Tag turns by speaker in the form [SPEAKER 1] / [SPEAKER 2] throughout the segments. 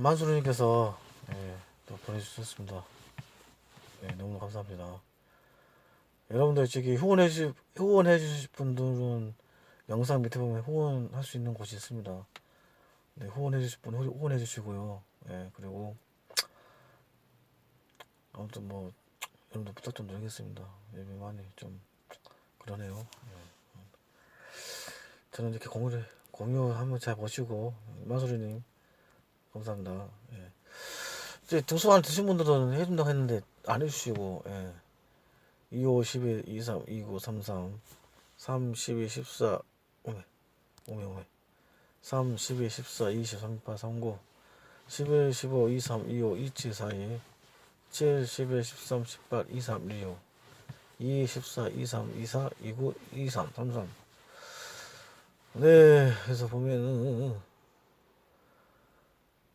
[SPEAKER 1] 만수르님께서 예, 또 보내주셨습니다. 예, 너무 감사합니다. 여러분들 저기 후원해 주 후원해 주실 분들은 영상 밑에 보면 후원할 수 있는 곳이 있습니다. 네, 후원해 주실 분 후- 후원해 주시고요. 예, 그리고 아무튼 뭐 여러분들 부탁 좀 드리겠습니다. 예배 많이 좀 그러네요. 예. 저는 이렇게 공유를 공유 한번 잘 보시고 만수르님 감사합니다. 예. 이제 등수만 드신 분들은 해준다고 했는데 안 해주시고 예. 25, 11, 23, 29, 33, 3, 12, 14, 오메, 오메, 오메. 3, 12, 14, 20, 38, 39, 11, 15, 23, 25, 27, 42, 7, 11, 13, 18, 23, 16, 2, 14, 23, 24, 29, 23, 33. 네, 그래서 보면은,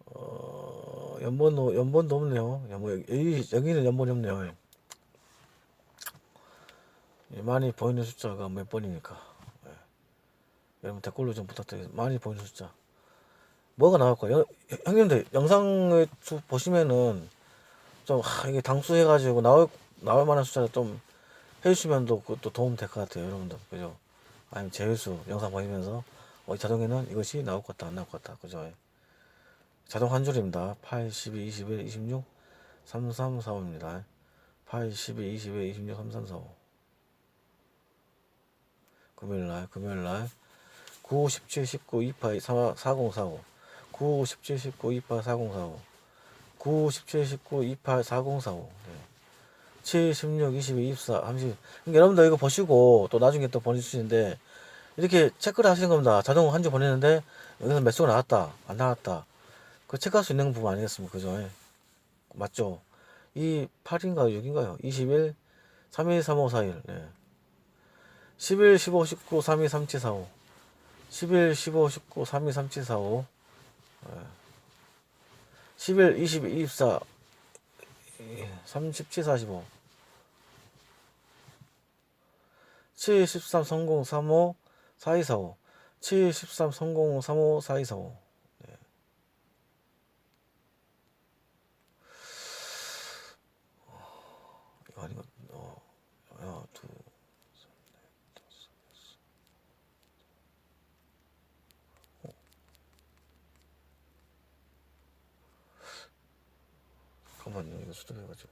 [SPEAKER 1] 어, 연번도, 연번도 없네요. 연번, 여기, 여기는 연번이 없네요. 예, 많이 보이는 숫자가 몇 번입니까? 예. 여러분 댓글로 좀 부탁드리겠습니다. 많이 보이는 숫자. 뭐가 나올까요? 여- 형님들 영상을 쭉 보시면은 좀 하, 이게 당수 해가지고 나올 나올 만한 숫자 좀 해주시면 또 도움 될 것 같아요, 여러분들. 그죠? 아니면 제일수 영상 보시면서 어, 이 자동에는 이것이 나올 것 같다, 안 나올 것 같다, 그죠? 예. 자동 한 줄입니다. 8, 12, 21, 26, 33, 45입니다. 8, 12, 21, 26, 33, 45. 금요일날, 금요일날 9, 17, 19, 28, 4045 9, 17, 19, 28, 4045 9, 17, 19, 28, 4045 네. 7, 16, 22, 24, 30 그러니까 여러분들 이거 보시고 또 나중에 또 보내주시는데 이렇게 체크를 하시는 겁니다 자동 한 줄 보내는데 여기서 몇 수가 나왔다 안 나왔다 그 체크할 수 있는 부분 아니겠습니까 그죠 예. 맞죠 이 8인가요 6인가요 21 31 35 41 네. 11, 15, 19, 32, 37, 45. 11, 15, 19, 32, 37, 45. 예. 11, 22, 24, 예, 37, 45. 7, 13, 30, 35, 42, 45. 7, 13, 30, 35, 42, 45. 네. 이거 아닌 것, 어, 하나, 둘, 잠깐만요. 이거 수정해가지고.